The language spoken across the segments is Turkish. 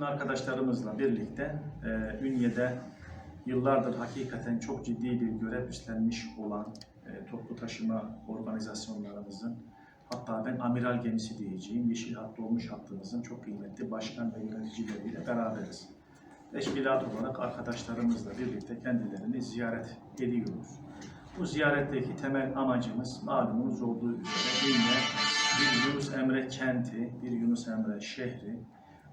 arkadaşlarımızla birlikte e, Ünye'de yıllardır hakikaten çok ciddi bir görev üstlenmiş olan e, toplu taşıma organizasyonlarımızın hatta ben amiral gemisi diyeceğim Yeşil Hat Dolmuş hattımızın çok kıymetli başkan ve yöneticileriyle beraberiz. Teşkilat olarak arkadaşlarımızla birlikte kendilerini ziyaret ediyoruz. Bu ziyaretteki temel amacımız malumunuz olduğu üzere Ünye bir Yunus Emre kenti, bir Yunus Emre şehri.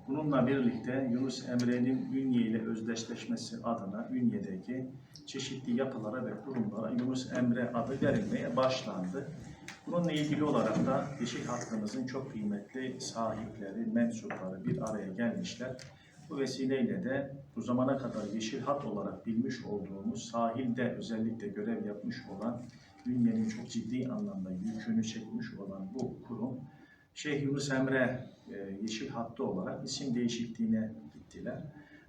Bununla birlikte Yunus Emre'nin Ünye ile özdeşleşmesi adına Ünye'deki çeşitli yapılara ve kurumlara Yunus Emre adı verilmeye başlandı. Bununla ilgili olarak da Yeşil Hattımızın çok kıymetli sahipleri, mensupları bir araya gelmişler. Bu vesileyle de bu zamana kadar Yeşil Hat olarak bilmiş olduğumuz sahilde özellikle görev yapmış olan Ünye'nin çok ciddi anlamda yükünü çekmiş olan bu kurum Şeyh Yunus Emre Yeşil Hattı olarak isim değişikliğine gittiler.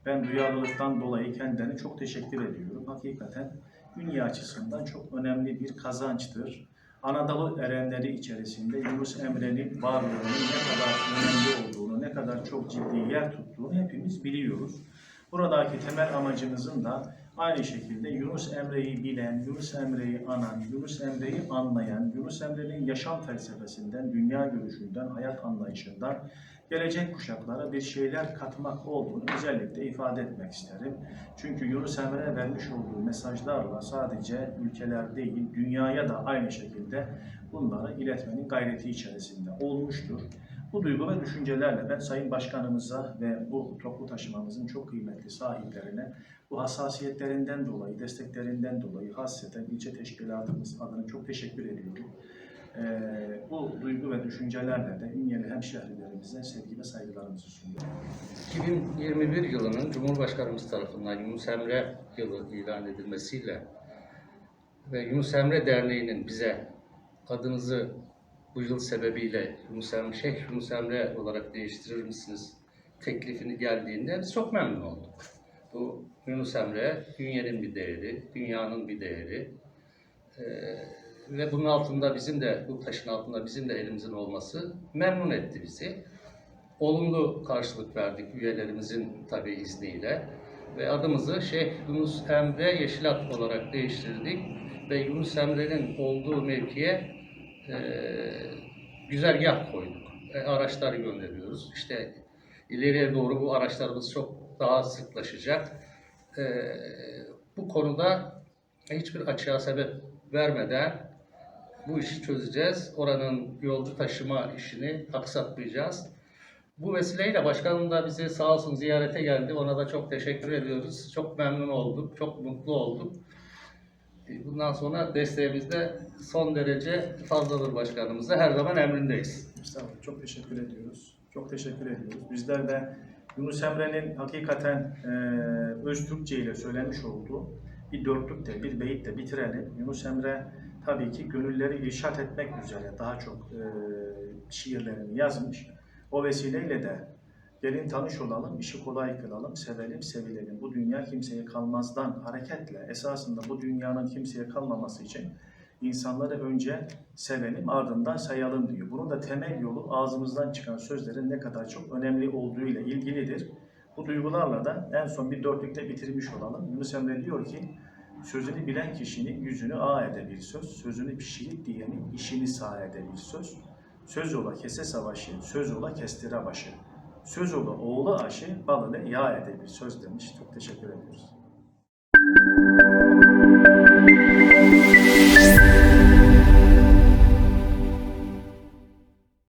Ben duyarlılıktan dolayı kendilerine çok teşekkür ediyorum. Hakikaten Ünye açısından çok önemli bir kazançtır. Anadolu erenleri içerisinde Yunus Emre'nin varlığının ne kadar önemli olduğunu, ne kadar çok ciddi yer tuttuğunu hepimiz biliyoruz. Buradaki temel amacımızın da aynı şekilde Yunus Emre'yi bilen, Yunus Emre'yi anan, Yunus Emre'yi anlayan, Yunus Emre'nin yaşam felsefesinden, dünya görüşünden, hayat anlayışından gelecek kuşaklara bir şeyler katmak olduğunu özellikle ifade etmek isterim. Çünkü Yunus Emre'ye vermiş olduğu mesajlarla sadece ülkeler değil, dünyaya da aynı şekilde bunları iletmenin gayreti içerisinde olmuştur. Bu duygu ve düşüncelerle ben Sayın Başkanımıza ve bu toplu taşımamızın çok kıymetli sahiplerine bu hassasiyetlerinden dolayı, desteklerinden dolayı hasreten ilçe teşkilatımız adına çok teşekkür ediyorum. Ee, bu duygu ve düşüncelerle de Ünyeli hemşehrilerimize sevgi ve saygılarımızı sunuyorum. 2021 yılının Cumhurbaşkanımız tarafından Yunus Emre yılı ilan edilmesiyle ve Yunus Emre Derneği'nin bize adınızı bu yıl sebebiyle Yunus Emre, Şeyh Yunus Emre olarak değiştirir misiniz teklifini geldiğinde biz çok memnun olduk. Bu Yunus Emre, dünyanın bir değeri, dünyanın bir değeri. Ee, ve bunun altında bizim de, bu taşın altında bizim de elimizin olması memnun etti bizi olumlu karşılık verdik üyelerimizin tabi izniyle ve adımızı Şeyh Yunus Emre Yeşilat olarak değiştirdik ve Yunus Emre'nin olduğu mevkiye e, güzergah koyduk. E, araçlar gönderiyoruz. İşte ileriye doğru bu araçlarımız çok daha sıklaşacak. E, bu konuda hiçbir açığa sebep vermeden bu işi çözeceğiz. Oranın yolcu taşıma işini aksatmayacağız. Bu vesileyle başkanım da bizi sağ olsun ziyarete geldi. Ona da çok teşekkür ediyoruz. Çok memnun olduk, çok mutlu olduk. Bundan sonra desteğimiz de son derece fazladır başkanımıza. Her zaman emrindeyiz. Estağfurullah, çok teşekkür ediyoruz. Çok teşekkür ediyoruz. Bizler de Yunus Emre'nin hakikaten e, öz Türkçe ile söylemiş olduğu bir dörtlükte, bir beyitle bitirelim. Yunus Emre tabii ki gönülleri irşat etmek üzere daha çok e, şiirlerini yazmış. O vesileyle de gelin tanış olalım, işi kolay kılalım, sevelim, sevilelim. Bu dünya kimseye kalmazdan hareketle esasında bu dünyanın kimseye kalmaması için insanları önce sevelim ardından sayalım diyor. Bunun da temel yolu ağzımızdan çıkan sözlerin ne kadar çok önemli olduğu ile ilgilidir. Bu duygularla da en son bir dörtlükte bitirmiş olalım. Yunus Emre diyor ki, sözünü bilen kişinin yüzünü ağ ede bir söz, sözünü pişirip diyenin işini sağ ede bir söz. Söz ola kese savaşı, söz ola kestire başı. Söz ola oğlu aşı, balını yağ ede bir söz demiş. Çok teşekkür ediyoruz.